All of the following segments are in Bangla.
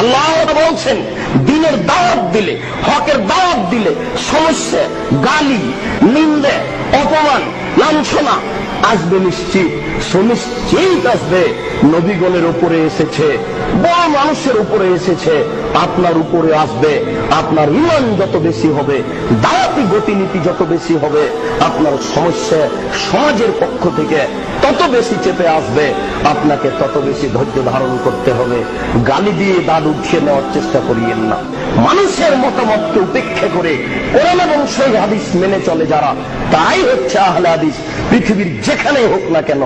আল্লাহ বলছেন, দিনের দাওয়াত দিলে, হকের দাওয়াত দিলে সমস্যা, গালি, নিন্দে, অপমান, লাঞ্ছনা আসবে নিশ্চিত সুনিশ্চিত আসবে। নবীগণের উপরে এসেছে, বড় মানুষের উপরে এসেছে, আপনার উপরে আসবে, আপনার ইমান যত বেশি হবে, দাওয়াতি গতিনীতি যত বেশি হবে, আপনার সমস্যা সমাজের পক্ষ থেকে তত বেশি চেপে আসবে। আপনাকে তত বেশি ধৈর্য ধারণ করতে হবে। গালি দিয়ে দাঁত উঠিয়ে নেওয়ার চেষ্টা করিয়েন না। মানুষের মতামতকে উপেক্ষা করে কোরআন এবং সেই হাদিস মেনে চলে যারা তাই হচ্ছে আহলে হাদিস। পৃথিবীর যেখানেই হোক না কেন,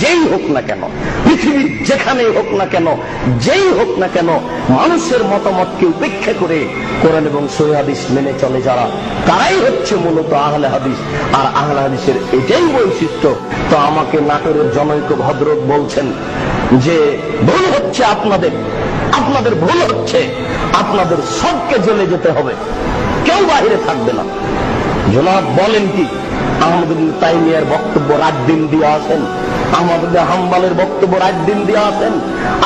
যেই হোক না কেন, পৃথিবীর যেখানেই হোক না কেন, যেই হোক না কেন, মানুষের মতামতকে উপেক্ষা করে কোরআন এবং সহি হাদিস মেনে চলে যারা, তারাই হচ্ছে মূলত আহলে হাদিস। আর আহলে হাদিসের এটাই বৈশিষ্ট্য। তো আমাকে নাটোরের জনৈক ভদ্রক বলছেন যে, ভুল হচ্ছে আপনাদের। আপনাদের ভুল হচ্ছে। আপনাদের সবকে জেলে যেতে হবে। কেউ বাহিরে থাকবে না। জনাব বলেন কি আহমদুল তাইমিয়ার বক্তব্য রাত দিন দিয়ে আসেন। আহমদ হাম্বালের বক্তব্য রাত দিন দিয়ে আসেন।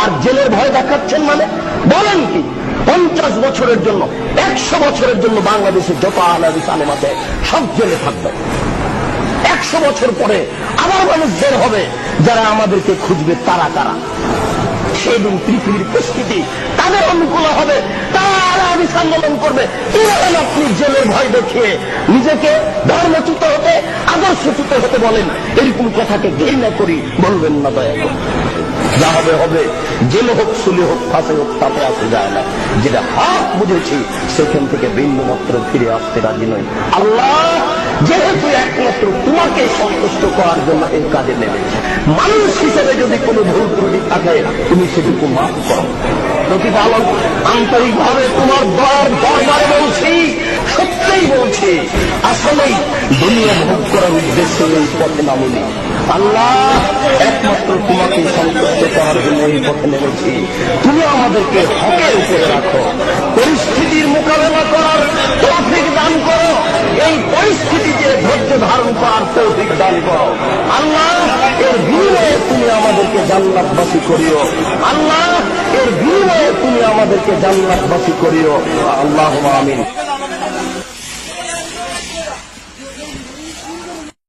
আর জেলের ভয় দেখাচ্ছেন মানে? বলেন কি পঞ্চাশ বছরের জন্য, একশো বছরের জন্য বাংলাদেশে যত আহলাদিস আলেম আছে, সব জেলে থাকবে। একশো বছর পরে আবার মানুষ বের হবে, যারা আমাদেরকে খুঁজবে তারা তারা সেদিন পৃথিবীর পরিস্থিতি তাদের অনুকূল হবে, তারা আলাদিস আন্দোলন করবে। কীভাবে আপনি জেলের ভয় দেখিয়ে নিজেকে ধর্মচ্যুত হতে, আদর্শচ্যুত হতে বলেন, এরকম কথাকে ঘৃণা করি, বলবেন না দয়া করে। যা হবে হবে। জেলে হোক, সুলি হোক, ফাঁসে হোক, তাতে আসে যায় না। যেটা হাত বুঝেছি, সেখান থেকে বিন্দু মাত্র ফিরে আসতে রাজি নই। আল্লাহ, যেহেতু একমাত্র তোমাকে সন্তুষ্ট করার জন্য এই কাজে নেমেছে। মানুষ হিসেবে যদি কোনো ভুল ত্রুটি থাকে, তুমি সেটুকু মাফ করো। প্রতিপালন আন্তরিকভাবে তোমার দর দরবারে বলছি, সত্যিই বলছি, আসলেই দুনিয়া ভোগ করার উদ্দেশ্যে এই পথে নামিনি। আল্লাহ একমাত্র তোমাকে সন্তুষ্ট করার জন্য এই পথে নেমেছি। তুমি আমাদেরকে হকের উপরে রাখো। পরিস্থিতির মোকাবেলা করার তৌফিক দান করো। এই পরিস্থিতিতে ধৈর্য ধারণ করার তৌফিক দান করো। আল্লাহ, এর বিনিময়ে তুমি আমাদেরকে জান্নাতবাসী করিও। আল্লাহ, এর বিনিময়ে তুমি আমাদেরকে জান্নাতবাসী করিও। আল্লাহ আমিন।